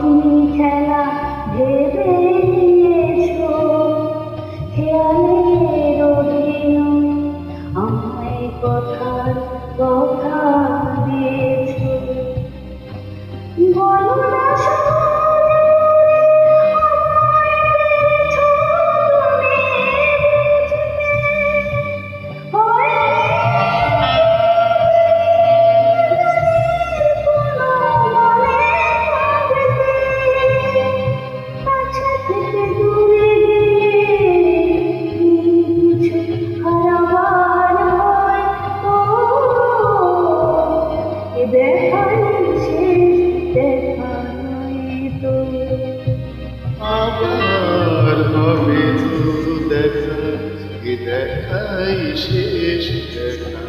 তুমি খেলা ভেবে দেখাই শেষ দেখা।